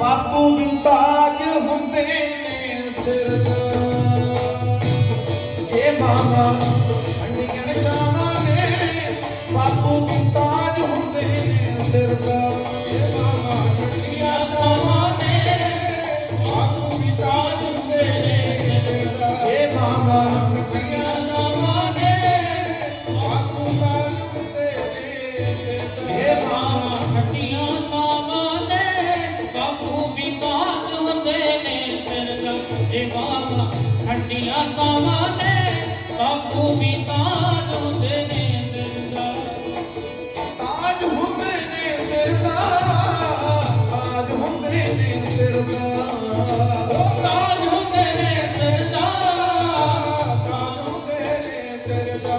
ਬਾਪੂ ਵੀ ਤਾਜ ਹੁੰਦੇ ਨੇ ਸਿਰ ਜੇ ਮਾਮਾ ਅੰਡੀਆਂ ਸ਼ਾਮਾਂ ਨੇ, ਬਾਪੂ ਵੀ ਤਾਜ ਹੁੰਦੇ ਨੇ ਸਿਰ ਦਾ ਜੇ ਮਾਮਾ ਅੰਡੀਆਂ ਸ਼ਾਮਾਂ ਨੇ, ਬਾਪੂ ਵੀ ਤਾਜ ਹੁੰਦੇ ਨੇ ਸਿਰ ਦਾ ਜੇ ਮਾਮਾ ਅੰਡੀਆਂ ਸ਼ਾਮਾਂ ਨੇ, ਬਾਪੂ ਤਾਜ ਹੁੰਦੇ ਨੇ ਸਿਰ ਬਾਬਾ ਹੱਡੀਆਂ ਸਾਵਾਂ ਨੇ ਬਾਪੂ ਵੀ ਤਾਜ ਹੁੰਦੇ ਨੇ ਸਿਰ ਦਾ। ਤਾਜ ਹੁੰਦੇ ਨੇ ਸਿਰ ਦਾ ਤਾਜ ਹੁੰਦੇ ਨੇ ਸਿਰ ਦਾ। ਤਾਜ ਹੁੰਦੇ ਨੇ ਸਿਰ ਦਾ। ਤਾਜ ਹੁੰਦੇ ਨੇ ਸਿਰ ਦਾ।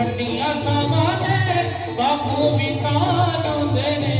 ਹੱਡੀਆਂ ਸਮਾਂ ਨੇ ਬਾਪੂ ਵੀ ਤਾਂ ਲਾਉਂਦੇ ਨੇ।